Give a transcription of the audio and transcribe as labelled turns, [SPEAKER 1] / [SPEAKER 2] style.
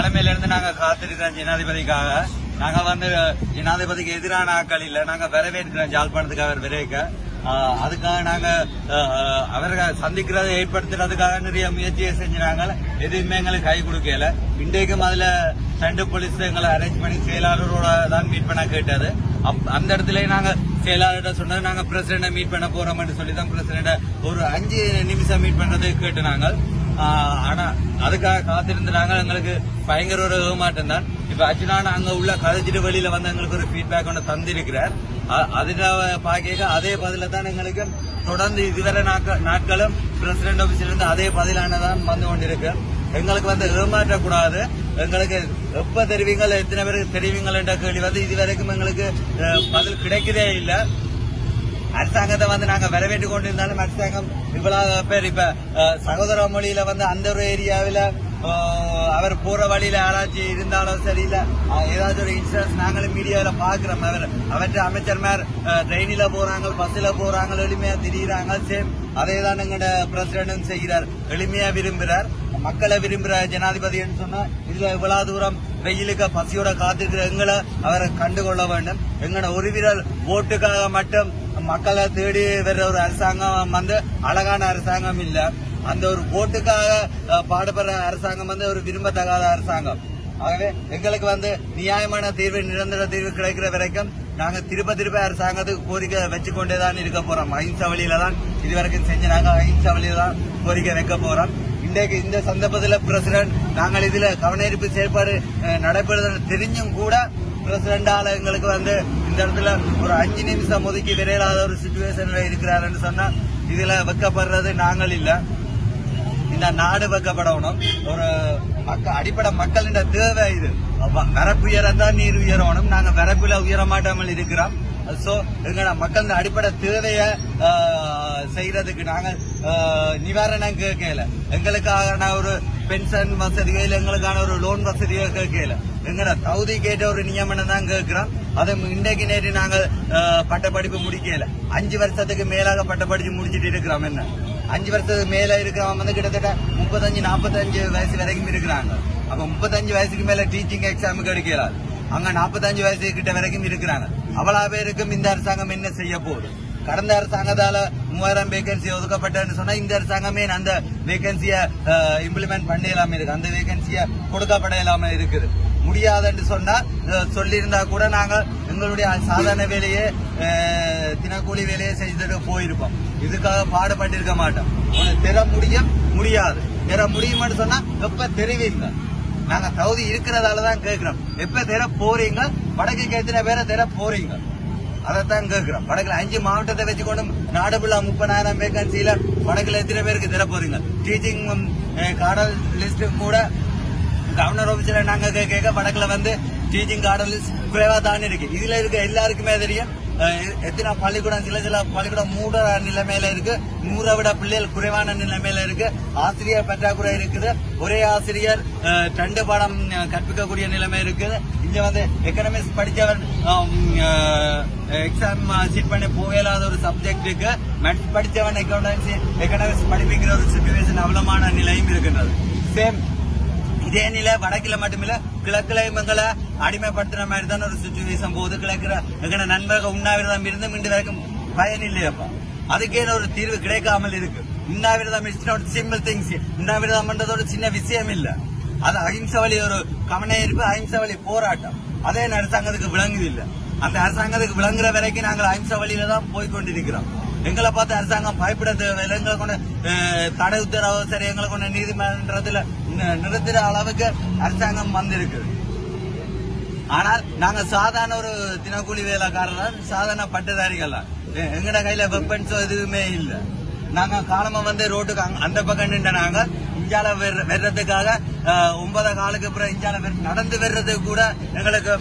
[SPEAKER 1] தலைமையில இருந்து நாங்க காத்திருக்கிறோம் ஜனாதிபதிக்காக. நாங்க வந்து ஜனாதிபதிக்கு எதிரான ஆட்கள் இல்ல. நாங்க வரவேற்கிறோம் ஜாழ்ப்பாணத்துக்கு அவர் விரைக்க. அதுக்காக நாங்க ஆஹ் அவர்கள் சந்திக்கிறதை ஏற்படுத்துறதுக்காக நிறைய முயற்சியை செஞ்சாங்க எதுவுமே எங்களுக்கு கை கொடுக்கல. இன்றைக்கும் அதுல ரெண்டு போலீஸ் எங்களை அரேஞ்ச் பண்ணி செயலாளரோட தான் மீட் பண்ண கேட்டது அப்- அந்த இடத்துல நாங்க செயலாளர்கிட்ட சொன்னது நாங்க பிரசிடண்ட மீட் பண்ண போறோம்னு சொல்லி தான் பிரசிடண்ட ஒரு அஞ்சு நிமிஷம் மீட் பண்றது கேட்டு நாங்கள் ஆனா அதுக்காக காத்திருந்தாங்க எங்களுக்கு பயங்கர ஒரு ஏமாற்றம் தான். இப்ப அர்ஜுனான அங்க உள்ள கதைச்சிட்டு வெளியில வந்து எங்களுக்கு ஒரு ஃபீட்பேக் ஒன்று தந்திருக்கிறார். அ- பாக்க அதே பதில தான் எங்களுக்கு தொடர்ந்து இதுவரை நாட்களும் பிரசிடென்ட் ஆபீஸ்ல இருந்து அதே பதிலானதான் வந்து கொண்டிருக்கு. எங்களுக்கு வந்து ஏமாற்றக்கூடாது எங்களுக்கு எப்ப தெரிவிங்கள் எத்தனை பேருக்கு தெரிவிங்கள் என்ற கேள்வி வந்து இதுவரைக்கும் எங்களுக்கு பதில் கிடைக்கதே இல்லை. அரசாங்கத்தை வந்து நாங்க வரவேற்று கொண்டிருந்தாலும் அரசாங்கம் இவ்வளவு பேர் இப்ப சகோதர மொழியில வந்து அந்த ஒரு ஏரியாவில அவர் போற வழியில யாராச்சும் இருந்தாலும் சரி அஹ், ஏதாச்சும் ஒரு இன்சூரன்ஸ் நாங்களும் மீடியாவில பாக்குறோம் அவர் அவற்றை அமைச்சர்மார் ட்ரெயினில போறாங்க பஸ்ல போறாங்க எளிமையா திரியிறாங்க சேம் அதே தான் எங்களோட பிரசிடண்டும் செய்கிறார் எளிமையா விரும்புகிறார் மக்களை விரும்புற ஜனாதிபதின்னு சொன்னா இதுல இவ்வளவு தூரம் வெயிலுக்கு பசியோட காத்திருக்கிற எங்களை அவரை கண்டுகொள்ள வேண்டும். எங்களோட ஒரு விரல் ஓட்டுக்காக மட்டும் மக்களை தேடி வர்ற ஒரு அரசாங்கம் வந்து அழகான அரசாங்கம் இல்ல. அந்த ஒரு ஓட்டுக்காக பாடுபடுற அரசாங்கம் வந்து ஒரு விரும்பத்தகாத அரசாங்கம். ஆகவே எங்களுக்கு வந்து நியாயமான தீர்வு நிரந்தர தீர்வு கிடைக்கிற வரைக்கும் நாங்க திருப்ப திருப்ப அரசாங்கத்துக்கு கோரிக்கை வச்சு கொண்டே தான் இருக்க போறோம். அஹிம்சா வழியில தான் இதுவரைக்கும் செஞ்சு நாங்க அஹிம்சா வழியில தான் கோரிக்கை வைக்க போறோம். இன்றைக்கு இந்த சந்தர்ப்பத்தில் பிரசிடண்ட் நாங்கள் இதுல கவனஈர்ப்பு செயற்பாடு நடைபெறுதுன்னு தெரிஞ்சும் கூட பிரசிடண்டால எங்களுக்கு வந்து இந்த இடத்துல ஒரு அஞ்சு நிமிஷம் ஒதுக்கி விரையிலாத ஒரு சுச்சுவேஷன்ல இருக்கிறாருன்னு சொன்னா இதுல வைக்கப்படுறது நாங்கள் இல்ல. இந்த நாடு வெக்கப்படணும். ஒரு மக்க அடிப்படை மக்களின் தேவை இது. வரப்பு உயரம் தான் நீர் உயரணும். நாங்க வரப்புல உயர மாட்டாமல் இருக்கிறோம். சோ எங்களோட மக்களின் அடிப்படை தேவைய செய்யறதுக்கு நாங்க நிவாரணம் கேட்கல. எங்களுக்கான ஒரு பென்ஷன் வசதியோ எங்களுக்கான ஒரு லோன் வசதியோ கேட்கல. எங்களோட தகுதி கேட்ட ஒரு நியமனம் தான் கேட்கிறோம். அதை இன்றைக்கு நேற்று நாங்கள் பட்டப்படிப்பு முடிக்கல. அஞ்சு வருஷத்துக்கு மேலாக பட்டப்படிச்சு முடிச்சிட்டு இருக்கிறோம் என்ன? அஞ்சு வருஷத்துக்கு மேல இருக்கிறவங்க வந்து கிட்டத்தட்ட முப்பத்தஞ்சு நாற்பத்தஞ்சு வயசு வரைக்கும் இருக்கிறாங்க. அப்ப முப்பத்தஞ்சு வயசுக்கு மேல டீச்சிங் எக்ஸாமுக்கு எடுக்கிறார் அங்க நாற்பத்தஞ்சு வயசு கிட்ட வரைக்கும் இருக்கிறாங்க. அவ்வளவு பேருக்கும் இந்த அரசாங்கம் என்ன செய்ய போகுது? கடந்த அரசாங்கத்தால மூவாயிரம் வேகன்சி ஒதுக்கப்பட்டன்னு சொன்னா இந்த அரசாங்கமே அந்த வேகன்சிய இம்ப்ளிமெண்ட் பண்ணலாம இருக்கு. அந்த வேகன்சிய கொடுக்கப்பட இல்லாம இருக்குது. முடியாதுன்னு சொன்னா சொல்லியிருந்தா கூட நாங்கள் எங்களுடைய சாதாரண வேலையே தினக்கூலி வேலையை செய்துட்டு போயிருப்போம். இதுக்காக பாடுபட்டிருக்க மாட்டோம். உனக்கு தெர முடியும் முடியாது. தெர முடியுமான்னு சொன்னா எப்ப தெரிவிங்க? நாங்க தகுதி இருக்கிறதால தான் கேட்கிறோம். எப்ப தெர போறீங்க? வடக்கு எத்தனை பேரை தெர போறீங்க? அதைத்தான் கேட்கிறோம். வடக்குல அஞ்சு மாவட்டத்தை வச்சுக்கொண்டு நாடு ஃபுல்லா முப்பதாயிரம் வேகன்சியில வடக்குல எத்தனை பேருக்கு தர போறீங்க? டீச்சிங் காடல் லிஸ்ட் கூட கவர்னர் ஆபீஸ்ல நாங்க கேட்க வடக்குல வந்து டீச்சிங் கார்டன் குறைவாக குறைவா தான் இருக்கு. இதுல இருக்க எல்லாருக்குமே தெரியும். எத்தனை பள்ளிக்கூடம் சில சில பள்ளிக்கூடம் மூட நிலைமையில இருக்கு. நூறை விட பிள்ளைகள் குறைவான நிலைமையில இருக்கு. ஆசிரியர் பற்றாக்குறை இருக்குது. ஒரே ஆசிரியர் ரெண்டு பாடம் கற்பிக்கக்கூடிய நிலைமை இருக்குது. இங்க வந்து எக்கனாமிக்ஸ் படிச்சவர் எக்ஸாம் சீட் பண்ணி போகலாத ஒரு சப்ஜெக்ட் இருக்கு மேத்ஸ் படித்தவன் அக்கௌண்டன்சி எக்கனாமிக்ஸ் படிப்பிக்கிற ஒரு சுச்சுவேஷன் அவலமான நிலையும் இருக்கின்றது. சேம் இதே நிலை வடக்கில மட்டுமில்ல கிழக்குல இவங்களை அடிமைப்படுத்துற மாதிரி தான் ஒரு சுச்சுவேஷன் போகுது கிழக்குற எங்களை நண்பர்கள் உண்ணாவிரதம் இருந்து மீண்டு வரைக்கும் பயன் இல்லையப்பா அதுக்கே ஒரு தீர்வு கிடைக்காமல் இருக்கு. உண்ணாவிரதம் இட்ஸ் சிம்பிள் திங்ஸ் உண்ணாவிரதம் பண்றது ஒரு சின்ன விஷயம் இல்ல. அது அஹிம்சை வழி ஒரு கவன இருப்பு அஹிம்சை வழி போராட்டம். அதே அரசாங்கத்துக்கு விளங்குது இல்ல. அந்த அரசாங்கத்துக்கு விளங்குற வரைக்கும் நாங்கள் அஹிம்சை வழியில தான் போய் கொண்டிருக்கிறோம் எங்களை பார்த்து அரசாங்கம் பயப்பட தேவையில்லை. எங்களை கொண்டு தடை உத்தரவு சரி எங்களை கொண்டு நீதிமன்றத்துல நிறுத்துற அளவுக்கு அரசாங்கம் வந்திருக்கு ஆனால் நாங்க சாதாரண ஒரு தினக்கூலி வேலைக்காரர் சாதாரண பட்டதாரிகள் தான் எங்கட கையில வெப்பன்ஸோ எதுவுமே இல்லை. நாங்க காலமா வந்து ரோட்டுக்கு அந்த பக்கம் நின்ற நாங்க இஞ்சால வெற- வெர்றதுக்காக ஒன்பது காலுக்கு அப்புறம் இஞ்சால நடந்து வர்றதுக்கு கூட எங்களுக்கு